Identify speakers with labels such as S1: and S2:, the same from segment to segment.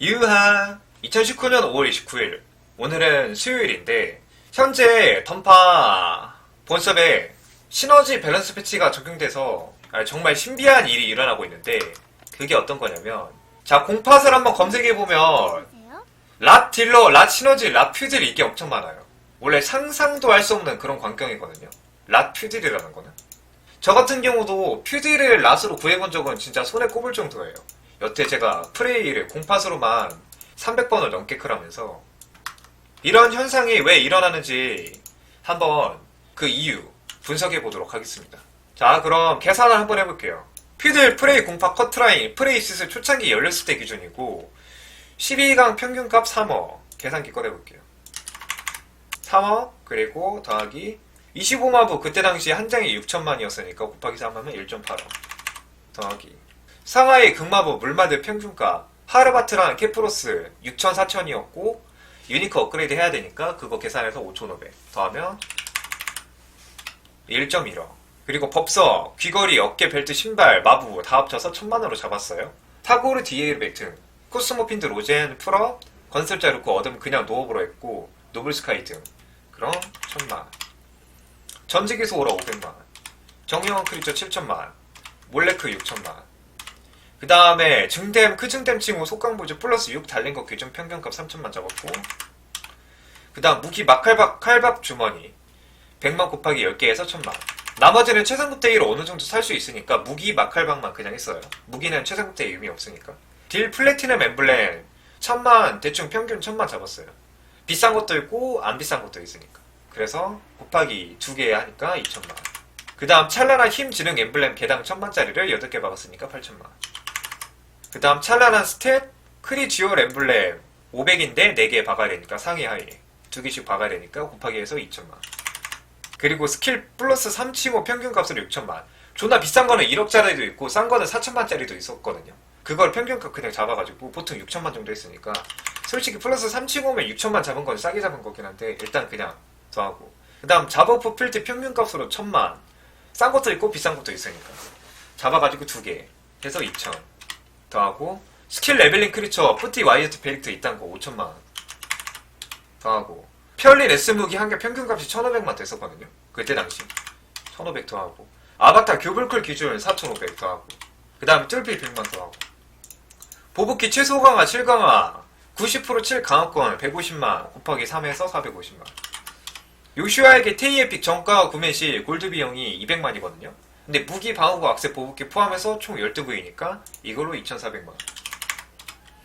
S1: 유하 2019년 5월 29일 오늘은 수요일인데 현재 던파 본섭에 시너지 밸런스 패치가 적용돼서 아, 정말 신비한 일이 일어나고 있는데 그게 어떤 거냐면 자 공팟을 한번 검색해보면. 랏 딜러, 랏 시너지, 랏 퓨들이 이게 엄청 많아요. 원래 상상도 할 수 없는 그런 광경이거든요. 랏 퓨들이라는 거는. 저 같은 경우도 퓨들을 랏으로 구해본 적은 진짜 손에 꼽을 정도예요. 여태 제가 프레이를 공팟으로만 300번을 넘게 크라면서 이런 현상이 왜 일어나는지 한번 그 이유 분석해 보도록 하겠습니다. 자, 그럼 계산을 한번 해볼게요. 퓨들 프레이 공팟 커트라인 프레이 시스 초창기 열렸을 때 기준이고 12강 평균값 3어 계산기 꺼내볼게요. 3어 그리고 더하기 25마부 그때 당시 한 장에 6천만이었으니까 곱하기 3하면 1.8원 더하기 상하이 극마부 물마드 평균값 하르바트랑 케프로스 6천 4천이었고 유니크 업그레이드 해야 되니까 그거 계산해서 5,500 더하면 1.1억 그리고 법석, 귀걸이, 어깨, 벨트, 신발, 마부 다 합쳐서 천만원으로 잡았어요. 타고르 디에일 벨트, 코스모핀드 로젠, 풀업, 건설자 루크 어둠 그냥 노업으로 했고 노블스카이 등. 그럼 천만. 전지기소 오라 500만. 정의원 크리처 7천만. 몰레크 6천만 그 다음에 증댐 크증댐 칭호 속강보조 플러스 6 달린 거 규정 평균값 3천만 잡았고 그 다음 무기 막칼밥 칼밥 주머니 100만 곱하기 10개에서 1000만 나머지는 최상급 대기로 어느 정도 살 수 있으니까 무기 막칼박만 그냥 했어요 무기는 최상급 대기 의미 없으니까 딜 플래티넘 엠블렘 천만 대충 평균 천만 잡았어요. 비싼 것도 있고 안 비싼 것도 있으니까. 그래서 곱하기 두개 하니까 2천만. 그 다음 찰나한 힘 지능 엠블렘 개당 천만짜리를 8개 박았으니까 8천만. 그 다음 찰나한 스탯 크리 듀얼 엠블렘 500인데 4개 박아야 되니까 상위 하위 두 개씩 박아야 되니까 곱하기 해서 2천만. 그리고 스킬 플러스 3치고 평균 값으로 6천만. 존나 비싼 거는 1억짜리도 있고 싼 거는 4천만짜리도 있었거든요. 그걸 평균값 그냥 잡아가지고 보통 6천만 정도 했으니까 솔직히 플러스 3치고면 6천만 잡은 건 싸게 잡은 거긴 한데 일단 그냥 더하고 그 다음 잡어프 필드 평균값으로 1000만 싼 것도 있고 비싼 것도 있으니까 잡아가지고 두개 해서 2천 더하고 스킬 레벨링 크리처 푸티 와이어트 벨트 이딴 거 5천만 더하고. 피얼린 S 무기 한 개 평균값이 1500만 됐었거든요. 그때 당시. 1500 더하고. 아바타 교불클 기준 4500 더하고. 그 다음에 뚫필 100만 더하고. 보부키 최소 강화 7강화 90% 7 강화권 150만 곱하기 3에서 450만 요슈아에게 테이에픽 정가 구매 시 골드 비용이 200만이거든요 근데 무기 방어구 악세 보부키 포함해서 총 12부위니까 이걸로 2400만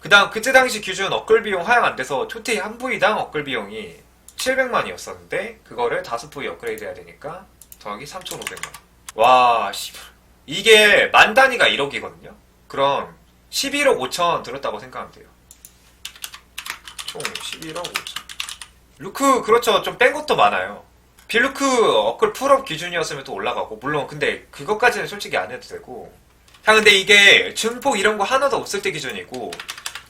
S1: 그 다음 그때 당시 기준 업글 비용 하향 안 돼서 초테이 한 부위당 업글 비용이 700만이었었는데 그거를 다섯 부위 업그레이드 해야 되니까 더하기 3500만 와 씨발 이게 만 단위가 1억이거든요 그럼 11억 5천 들었다고 생각하면 돼요. 총 11억 5천. 루크 그렇죠. 좀 뺀 것도 많아요. 빌루크 어클 풀업 기준이었으면 또 올라가고 물론 근데 그것까지는 솔직히 안 해도 되고. 야 근데 이게 증폭 이런 거 하나도 없을 때 기준이고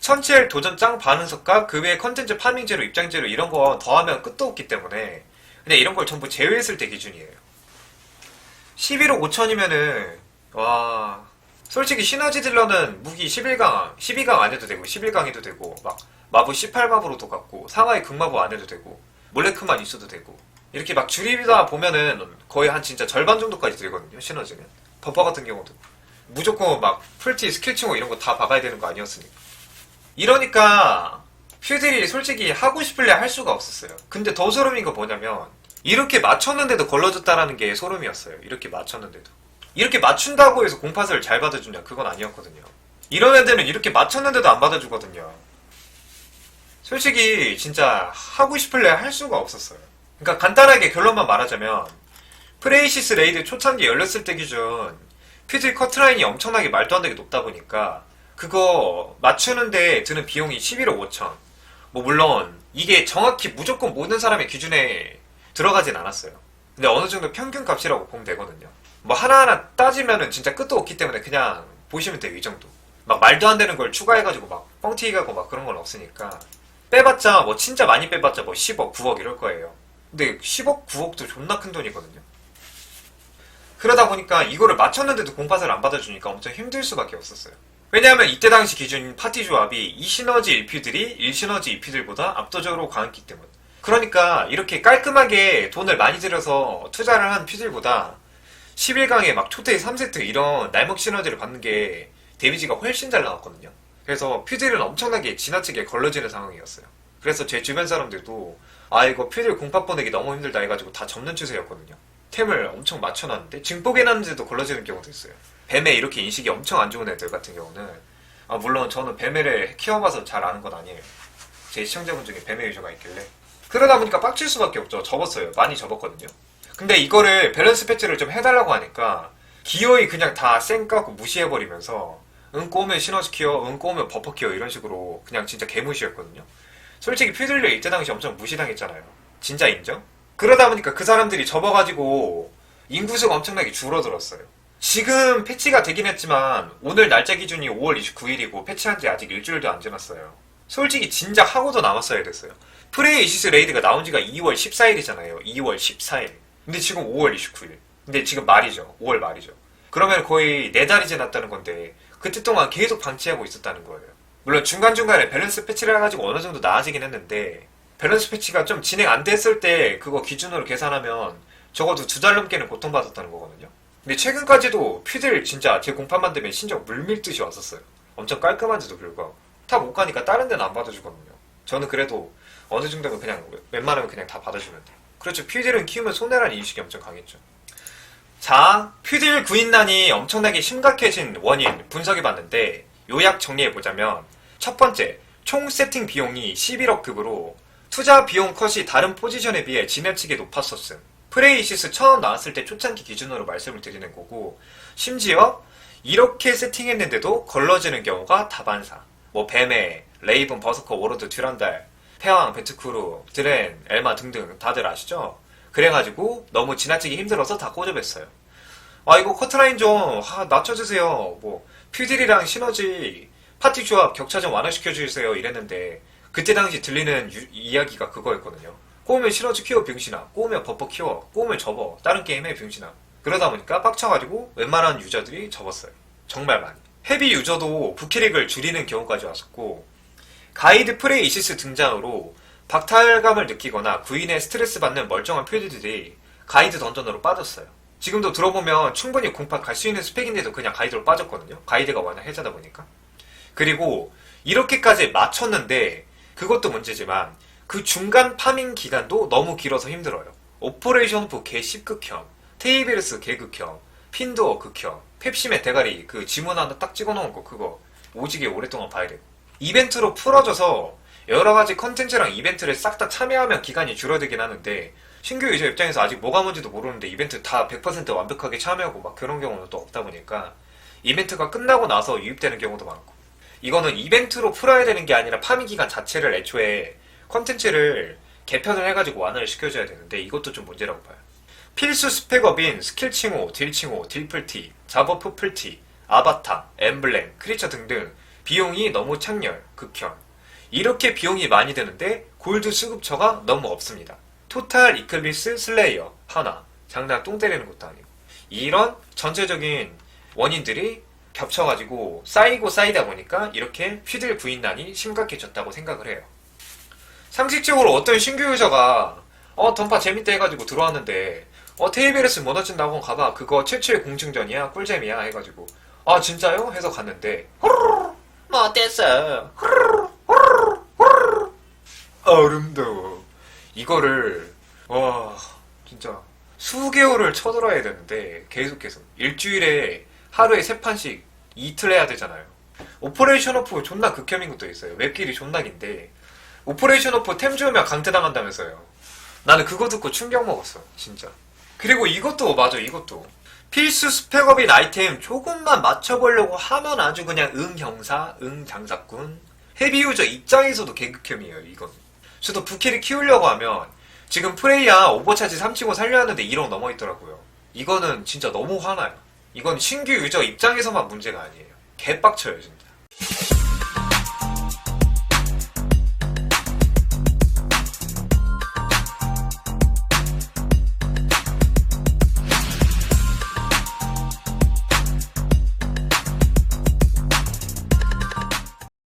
S1: 천첼 도전 짱 반응석과 그 외에 컨텐츠 파밍제로 입장제로 이런 거 더하면 끝도 없기 때문에 근데 이런 걸 전부 제외했을 때 기준이에요. 11억 5천이면은 와 솔직히 시너지 딜러는 무기 11강, 12강 안 해도 되고 11강 해도 되고 막 마부 18마부로도 갔고 상하이 극마부 안 해도 되고 몰레크만 있어도 되고 이렇게 막 줄이다 보면은 거의 한 진짜 절반 정도까지 들거든요 시너지는. 버퍼 같은 경우도. 무조건 막 풀티 스킬 칭호 이런 거 다 박아야 되는 거 아니었으니까. 이러니까 퓨들이 솔직히 하고 싶을래 할 수가 없었어요. 근데 더 소름인 거 뭐냐면 이렇게 맞췄는데도 걸러졌다라는 게 소름이었어요. 이렇게 맞췄는데도. 이렇게 맞춘다고 해서 공파스를 잘 받아주냐 그건 아니었거든요. 이런 애들은 이렇게 맞췄는데도 안 받아주거든요. 솔직히 진짜 하고 싶을래 할 수가 없었어요 그러니까 간단하게 결론만 말하자면 프레이시스 레이드 초창기 열렸을 때 기준 퓨즈 커트라인이 엄청나게 말도 안 되게 높다 보니까 그거 맞추는데 드는 비용이 11억 5천. 뭐 물론 이게 정확히 무조건 모든 사람의 기준에 들어가진 않았어요. 근데 어느 정도 평균 값이라고 보면 되거든요. 뭐 하나하나 따지면은 진짜 끝도 없기 때문에 그냥 보시면 돼요 이 정도. 막 말도 안 되는 걸 추가해가지고 막 뻥튀기 가고 막 그런 건 없으니까. 빼봤자 뭐 진짜 많이 빼봤자 뭐 10억 9억 이럴 거예요 근데 10억 9억도 존나 큰 돈이거든요 그러다 보니까 이거를 맞췄는데도 공파사를 안 받아주니까 엄청 힘들 수밖에 없었어요 왜냐하면 이때 당시 기준 파티 조합이 이 시너지 1퓨들이 1시너지 2퓨들보다 압도적으로 강했기 때문. 그러니까 이렇게 깔끔하게 돈을 많이 들여서 투자를 한 퓨들보다 11강에 막 초대 3세트 이런 날먹 시너지를 받는 게 데미지가 훨씬 잘 나왔거든요. 그래서 퓨들은 엄청나게 지나치게 걸러지는 상황이었어요. 그래서 제 주변 사람들도 아 이거 퓨들 공파 보내기 너무 힘들다 해가지고 다 접는 추세였거든요. 템을 엄청 맞춰놨는데 증폭에 났는데도 걸러지는 경우도 있어요. 뱀에 이렇게 인식이 엄청 안 좋은 애들 같은 경우는 아 물론 저는 뱀에를 키워봐서 잘 아는 건 아니에요. 제 시청자분 중에 뱀의 유저가 있길래 그러다 보니까 빡칠 수밖에 없죠. 접었어요. 많이 접었거든요. 근데 이거를 밸런스 패치를 좀 해달라고 하니까 기어이 그냥 다쌩 까고 무시해버리면서 응 꼬우면 시너지 키워, 응 꼬우면 버퍼 키워 이런 식으로 그냥 진짜 개무시했거든요. 솔직히 퓨들려 이때 당시 엄청 무시당했잖아요. 진짜 인정? 그러다 보니까 그 사람들이 접어가지고 인구수가 엄청나게 줄어들었어요. 지금 패치가 되긴 했지만 오늘 날짜 기준이 5월 29일이고 패치한 지 아직 일주일도 안 지났어요. 솔직히 진작 하고도 남았어야 됐어요. 프레이 이시스 레이드가 나온 지가 2월 14일이잖아요. 2월 14일. 근데 지금 5월 29일. 근데 지금 말이죠. 5월 말이죠. 그러면 거의 4달이 지났다는 건데 그때 동안 계속 방치하고 있었다는 거예요. 물론 중간중간에 밸런스 패치를 해가지고 어느 정도 나아지긴 했는데 밸런스 패치가 좀 진행 안 됐을 때 그거 기준으로 계산하면 적어도 두 달 넘게는 고통받았다는 거거든요. 근데 최근까지도 퓨들 진짜 제 공판 만들면 신적 물밀듯이 왔었어요. 엄청 깔끔한데도 불구하고 다못 가니까 다른 데는 안 받아주거든요. 저는 그래도 어느 정도면 그냥 웬만하면 그냥 다 받아주면 돼요. 그렇죠. 퓨들은 키우면 손해라는 인식이 엄청 강했죠. 자, 퓨딜 구인난이 엄청나게 심각해진 원인 분석해 봤는데 요약 정리해보자면 첫 번째, 총 세팅 비용이 11억급으로 투자 비용 컷이 다른 포지션에 비해 지나치게 높았었음. 프레이시스 처음 나왔을 때 초창기 기준으로 말씀을 드리는 거고 심지어 이렇게 세팅했는데도 걸러지는 경우가 다반사. 뭐 뱀에, 레이븐, 버서커, 워로드, 듀란달, 패왕, 베트크루, 드렌, 엘마 등등 다들 아시죠? 그래가지고 너무 지나치게 힘들어서 다 꼬집었어요. 아 이거 커트라인 좀 아, 낮춰주세요. 뭐 퓨딜이랑 시너지 파티 조합 격차 좀 완화시켜 주세요 이랬는데 그때 당시 들리는 유- 이야기가 그거였거든요. 꼬우면 시너지 키워 병신아, 꼬우면 버퍼 키워, 꼬우면 접어, 다른 게임에 병신아. 그러다 보니까 빡쳐가지고 웬만한 유저들이 접었어요. 정말 많이. 헤비 유저도 부캐릭을 줄이는 경우까지 왔었고 가이드 프레이 이시스 등장으로 박탈감을 느끼거나 구인의 스트레스 받는 멀쩡한 필드들이 가이드 던전으로 빠졌어요. 지금도 들어보면 충분히 공파 갈수 있는 스펙인데도 그냥 가이드로 빠졌거든요. 가이드가 워낙 해자다 보니까. 그리고 이렇게까지 맞췄는데 그것도 문제지만 그 중간 파밍 기간도 너무 길어서 힘들어요. 오퍼레이션 오프 개 10극혐, 테이비르스 개극혐, 핀도어 극혐, 펩시맨 대가리 그 지문 하나 딱 찍어놓은 거 그거 오지게 오랫동안 봐야 되고 이벤트로 풀어줘서 여러 가지 컨텐츠랑 이벤트를 싹 다 참여하면 기간이 줄어들긴 하는데 신규 유저 입장에서 아직 뭐가 뭔지도 모르는데 이벤트 다 100% 완벽하게 참여하고 막 그런 경우는 또 없다 보니까 이벤트가 끝나고 나서 유입되는 경우도 많고 이거는 이벤트로 풀어야 되는 게 아니라 파밍 기간 자체를 애초에 컨텐츠를 개편을 해가지고 완화를 시켜줘야 되는데 이것도 좀 문제라고 봐요. 필수 스펙업인 스킬 칭호, 딜 칭호, 딜플티, 잡어프 풀티, 아바타, 엠블렘, 크리처 등등 비용이 너무 창렬, 극혐. 이렇게 비용이 많이 드는데 골드 수급처가 너무 없습니다. 토탈 이클리스 슬레이어 하나. 장난 똥 때리는 것도 아니고. 이런 전체적인 원인들이 겹쳐가지고 쌓이고 쌓이다 보니까 이렇게 휘들 부인난이 심각해졌다고 생각을 해요. 상식적으로 어떤 신규 유저가 어 던파 재밌다 해가지고 들어왔는데 어 테이베르스 무너진 다고 가봐. 그거 최초의 공증전이야 꿀잼이야 해가지고. 아 진짜요? 해서 갔는데. 호르르 뭐 어땠어? 호르르 호르르 호르르 아름다워 이거를 와 진짜 수개월을 쳐들어야 되는데 계속해서 일주일에 하루에 세 판씩 이틀 해야 되잖아요. 오퍼레이션 오프 존나 극혐인 것도 있어요. 웹길이 존나 긴데 오퍼레이션 오프 템 주면 강퇴당한다면서요. 나는 그거 듣고 충격 먹었어 진짜. 그리고 이것도 맞아 이것도. 필수 스펙업인 아이템 조금만 맞춰보려고 하면 아주 그냥 응 형사 응 장사꾼 헤비 유저 입장에서도 개극혐이에요 이건 저도 부캐를 키우려고 하면 지금 프레이야 오버차지 3치고 살려 하는데 1억 넘어 있더라고요. 이거는 진짜 너무 화나요. 이건 신규 유저 입장에서만 문제가 아니에요. 개빡쳐요 진짜